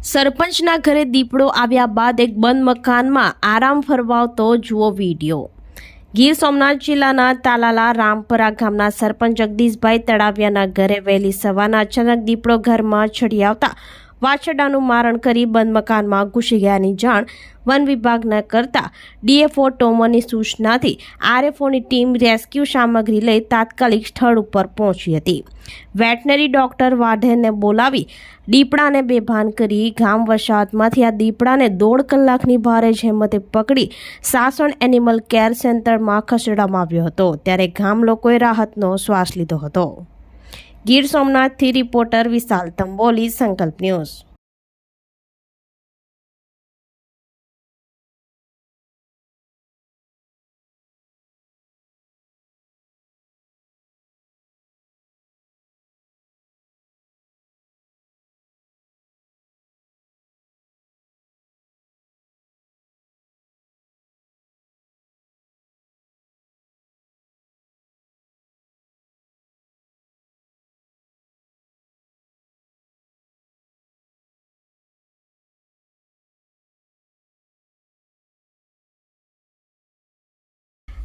સરપંચના ઘરે દીપડો આવ્યા બાદ એક બંધ મકાનમાં આરામ ફરવાવતો જુઓ વીડિયો. ગીર સોમનાથ જિલ્લાના તાલાલા રામપરા ગામના સરપંચ જગદીશભાઈ તળાવિયાના ઘરે વહેલી સવારના અચાનક દીપડો ઘરમાં ચડી આવતા વાછરડાનું મારણ કરી બંધ મકાનમાં ઘૂસી ગયાની જાણ વન વિભાગના કરતા ડીએફઓ ટોમરની સૂચનાથી આરએફઓની ટીમ રેસ્ક્યુ સામગ્રી લઈ તાત્કાલિક સ્થળ ઉપર પહોંચી હતી. વેટનરી ડોક્ટર વાઢેરને બોલાવી દીપડાને બેભાન કરી ગામ વસાહતમાંથી આ દીપડાને દોઢ કલાકની ભારે જહેમતે પકડી સાસણ એનિમલ કેર સેન્ટરમાં ખસેડવામાં આવ્યો હતો. ત્યારે ગામ લોકોએ રાહતનો શ્વાસ લીધો હતો. ગીર સોમનાથથી રિપોર્ટર વિશાલ તંબોલી સંકલ્પ ન્યૂઝ.